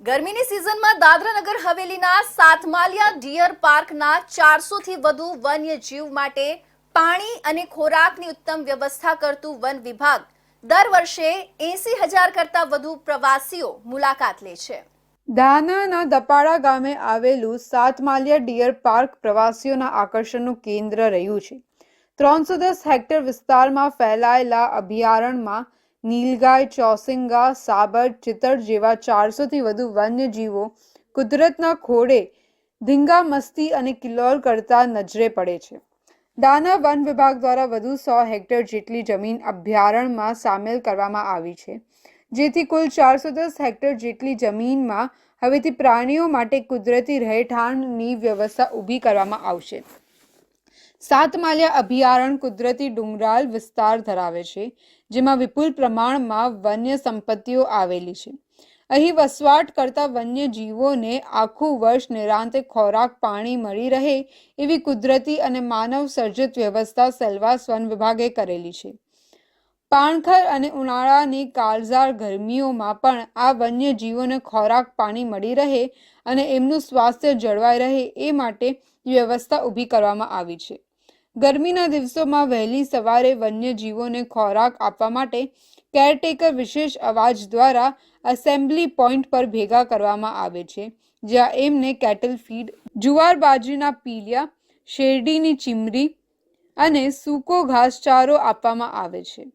ગરમીની સિઝનમાં દાદરાનગર હવેલીના સાતમાલિયા ડિયર પાર્કના ચારસોથી વધુ વન્યજીવ માટે પાણી અને ખોરાકની ઉત્તમ વ્યવસ્થા કરતું વન વિભાગ દર વર્ષે એસી હજાર કરતાં વધુ પ્રવાસીઓ મુલાકાત લે છે. દાનાના દપાડા ગામે આવેલું સાતમાલિયા ડિયર પાર્ક પ્રવાસીઓના આકર્ષણનું કેન્દ્ર રહ્યું છે. ત્રણસો દસ હેક્ટર વિસ્તારમાં ફેલાયેલા અભયારણ્યમાં નીલગાય, ચોસિંગા, સાબર ચિતર જેવા ચારસોથી વધુ વન્યજીવો કુદરતના ખોળે ધીંગા મસ્તી અને કિલ્લોર કરતા નજરે પડે છે. દાના વન વિભાગ દ્વારા વધુ સો હેક્ટર જેટલી જમીન અભયારણ્યમાં સામેલ કરવામાં આવી છે, જેથી કુલ ચારસો દસ હેક્ટર જેટલી જમીનમાં હવેથી પ્રાણીઓ માટે કુદરતી રહેઠાણની વ્યવસ્થા ઊભી કરવામાં આવશે. સાતમાલિયા અભયારણ્ય કુદરતી ડુંગરાળ વિસ્તાર ધરાવે છે, જેમાં વિપુલ પ્રમાણમાં વન્ય સંપત્તિઓ આવેલી છે. અહીં વસવાટ કરતા વન્યજીવોને આખું વર્ષ નિરાંતે ખોરાક પાણી મળી રહે એવી કુદરતી અને માનવ સર્જિત વ્યવસ્થા સેલવાસ વન વિભાગે કરેલી છે. પાણખર અને ઉનાળાની કાળઝાળ ગરમીઓમાં પણ આ વન્યજીવોને ખોરાક પાણી મળી રહે અને એમનું સ્વાસ્થ્ય જળવાઈ રહે એ માટે વ્યવસ્થા ઊભી કરવામાં આવી છે. ગરમીના દિવસોમાં વહેલી સવારે વન્યજીવોને ખોરાક આપવા માટે કેરટેકર વિશેષ અવાજ દ્વારા એસેમ્બલી પોઈન્ટ પર ભેગા કરવામાં આવે છે, જ્યાં એમને કેટલ ફીડ જુવાર બાજરીના પીલિયા, શેરડીની ચીમરી અને સૂકો ઘાસચારો આપવામાં આવે છે.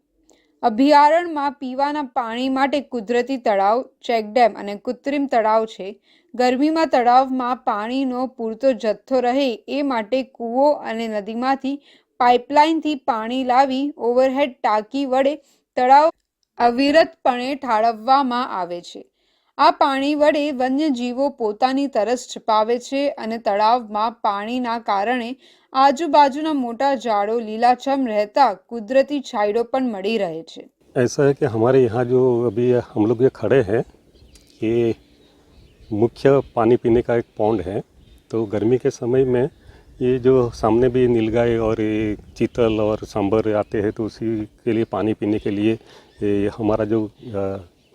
અભયારણ્યમાં પીવાના પાણી માટે કુદરતી તળાવ ચેકડેમ અને કૃત્રિમ તળાવ છે. ગરમીમાં તળાવમાં પાણીનો પૂરતો જથ્થો રહે એ માટે કૂવો અને નદીમાંથી પાઇપલાઇનથી પાણી લાવી ઓવરહેડ ટાંકી વડે તળાવ અવિરતપણે ઠાળવવામાં આવે છે. આ પાણી વડે વન્યજીવો પોતાની તરસ છપાવે છે અને તળાવમાં પાણીના કારણે આજુબાજુના મોટા ઝાડો લીલાછમ રહેતા કુદરતી છાંયડો પણ મળી રહે છે ऐसा है कि हमारे यहाँ जो अभी हम लोग ये खड़े हैं ये मुख्य पानी पीने का एक पौंड है तो गर्मी के समय में ये जो सामने भी नीलगाय और ये चीतल और सांबर आते हैं तो उसी के लिए पानी पीने के लिए ये हमारा जो अ,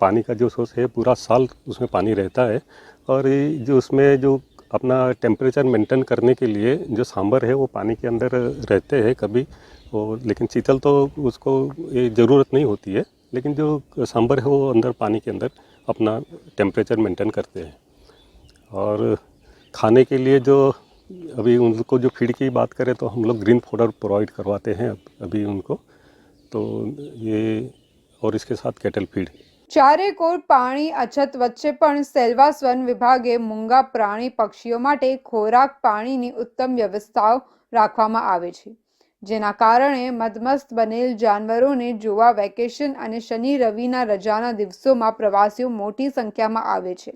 पानी का जो सोर्स है, पूरा साल उसमें पानी रहता है। और जो उसमें जो अपना टेम्परेचर मेंटेन करने के लिए जो सांभर है, वो पानी के अंदर रहते हैं कभी। वो लेकिन चीतल तो उसको ये ज़रूरत नहीं होती है, लेकिन जो सांभर है, वो अंदर पानी के अंदर अपना टेम्परेचर मेंटेन करते हैं। और खाने के लिए जो अभी उनको जो फ़ीड की बात करें तो हम लोग ग्रीन फोडर प्रोवाइड करवाते हैं अभी उनको। तो ये, और इसके साथ केटल फ़ीड ચારેકોર પાણી અછત વચ્ચે પણ સેલવાસ વન વિભાગે મૂંગા પ્રાણી પક્ષીઓ માટે ખોરાક પાણીની ઉત્તમ વ્યવસ્થાઓ રાખવામાં આવે છે. જેના કારણે મદમસ્ત બનેલ જાનવરોને જોવા વેકેશન અને શનિ રવિના રજાના દિવસોમાં પ્રવાસીઓ મોટી સંખ્યામાં આવે છે.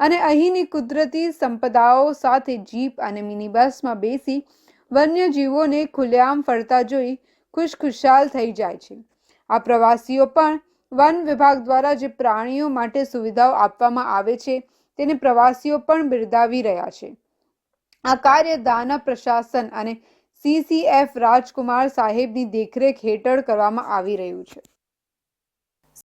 અને અહીંની કુદરતી સંપદાઓ સાથે જીપ અને મિની બસમાં બેસી વન્યજીવોને ખુલ્લેઆમ ફરતા જોઈ ખુશખુશાલ થઈ જાય છે. આ પ્રવાસીઓ પણ વન વિભાગ દ્વારા જે પ્રાણીઓ માટે સુવિધાઓ આપવામાં આવે છે, તેને પ્રવાસીઓ પણ બિરદાવી રહ્યા છે. આ કાર્ય દાના પ્રશાસન અને સીસીએફ રાજકુમાર સાહેબની દેખરેખ હેઠળ કરવામાં આવી રહ્યું છે.